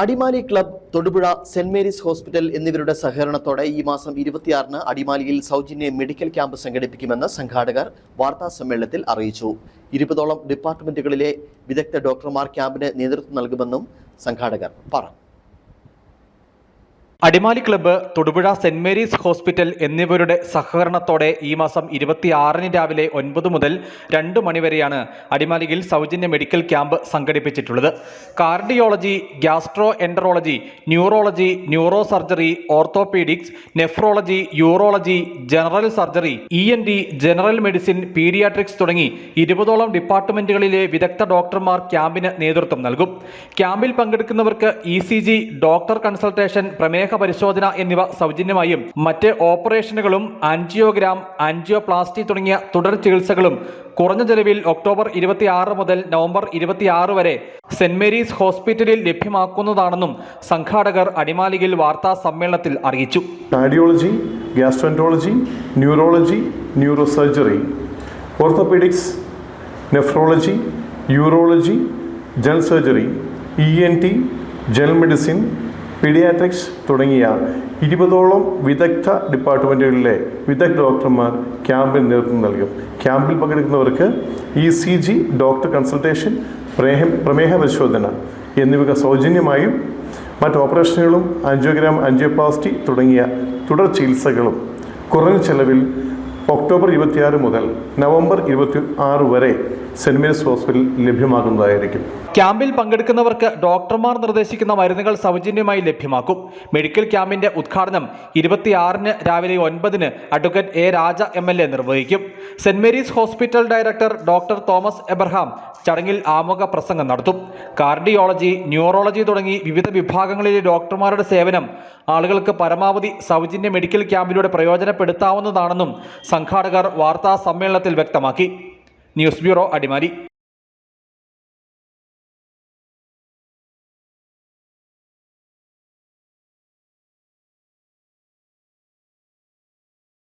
Adimali club Thodupuzha Saint Mary's hospital എന്നിവരുടെ സഹകരണത്തോടെ ഈ മാസം ഇരുപത്തിയാറിന് അടിമാലിയിൽ സൗജന്യ മെഡിക്കൽ ക്യാമ്പ് സംഘടിപ്പിക്കുമെന്ന് സംഘാടകർ വാർത്താ സമ്മേളനത്തിൽ അറിയിച്ചു. ഇരുപതോളം ഡിപ്പാർട്ട്മെന്റുകളിലെ വിദഗ്ധ ഡോക്ടർമാർ ക്യാമ്പിന് നേതൃത്വം നൽകുമെന്നും സംഘാടകർ പറഞ്ഞു. Adimali club Thodupuzha saint Mary's hospital എന്നിവരുടെ സഹകരണത്തോടെ ഈ മാസം ഇരുപത്തിയാറിന് രാവിലെ ഒൻപത് മുതൽ രണ്ട് മണിവരെയാണ് അടിമാലിയിൽ സൗജന്യ medical camp സംഘടിപ്പിച്ചിട്ടുള്ളത്. Cardiology gastroenterology neurology neurosurgery orthopaedics nephrology urology general surgery E N T general medicine paediatrics തുടങ്ങി ഇരുപതോളം ഡിപ്പാർട്ട്മെന്റുകളിലെ വിദഗ്ധ ഡോക്ടർമാർ ക്യാമ്പിന് നേതൃത്വം നൽകും. ക്യാമ്പിൽ പങ്കെടുക്കുന്നവർക്ക് ഇ ഡോക്ടർ കൺസൾട്ടേഷൻ പ്രമേഹ പരിശോധന എന്നിവ സൗജന്യമായും മറ്റ് ഓപ്പറേഷനുകളും ആൻജിയോഗ്രാം ആൻജിയോപ്ലാസ്റ്റി തുടങ്ങിയ തുടർ ചികിത്സകളും കുറഞ്ഞ ചെലവിൽ ഒക്ടോബർ ഇരുപത്തിയാറ് മുതൽ നവംബർ ഇരുപത്തിയാറ് വരെ സെന്റ് മേരീസ് ഹോസ്പിറ്റലിൽ ലഭ്യമാക്കുന്നതാണെന്നും സംഘാടകർ അടിമാലിയിൽ വാർത്താ സമ്മേളനത്തിൽ അറിയിച്ചു. Cardiology gastroenterology neurology neurosurgery orthopaedics nephrology urology general surgery E N T general medicine paediatrics തുടങ്ങിയ ഇരുപതോളം വിദഗ്ധ ഡിപ്പാർട്ട്മെന്റുകളിലെ വിദഗ്ധ ഡോക്ടർമാർ ക്യാമ്പിൽ നേതൃത്വം നൽകും. ക്യാമ്പിൽ പങ്കെടുക്കുന്നവർക്ക് E C G doctor consultation പ്രേഹം പ്രമേഹ പരിശോധന എന്നിവ സൗജന്യമായും മറ്റ് ഓപ്പറേഷനുകളും ആൻജിയോഗ്രാം ആൻജിയോപ്ലാസ്റ്റി തുടങ്ങിയ തുടർ ചികിത്സകളും കുറഞ്ഞ ചെലവിൽ ഒക്ടോബർ ഇരുപത്തിയാറ് മുതൽ നവംബർ ഇരുപത്തി ആറ് വരെ സെന്റ് മേരീസ് ഹോസ്പിറ്റലിൽ ലഭ്യമാകുന്നതായിരിക്കും. ക്യാമ്പിൽ പങ്കെടുക്കുന്നവർക്ക് ഡോക്ടർമാർ നിർദ്ദേശിക്കുന്ന മരുന്നുകൾ സൗജന്യമായി ലഭ്യമാക്കും. മെഡിക്കൽ ക്യാമ്പിന്റെ ഉദ്ഘാടനം ഇരുപത്തിയാറിന് രാവിലെ ഒൻപതിന് അഡ്വക്കേറ്റ് എ രാജ എം നിർവഹിക്കും. Saint Mary's hospital director doctor Thomas Abraham ചടങ്ങിൽ ആമുഖ പ്രസംഗം നടത്തും. കാർഡിയോളജി ന്യൂറോളജി തുടങ്ങി വിവിധ വിഭാഗങ്ങളിലെ ഡോക്ടർമാരുടെ സേവനം ആളുകൾക്ക് പരമാവധി സൗജന്യ മെഡിക്കൽ ക്യാമ്പിലൂടെ പ്രയോജനപ്പെടുത്താവുന്നതാണെന്നും സംഘാടകർ വാർത്താ സമ്മേളനത്തിൽ വ്യക്തമാക്കി. News bureau Adimali.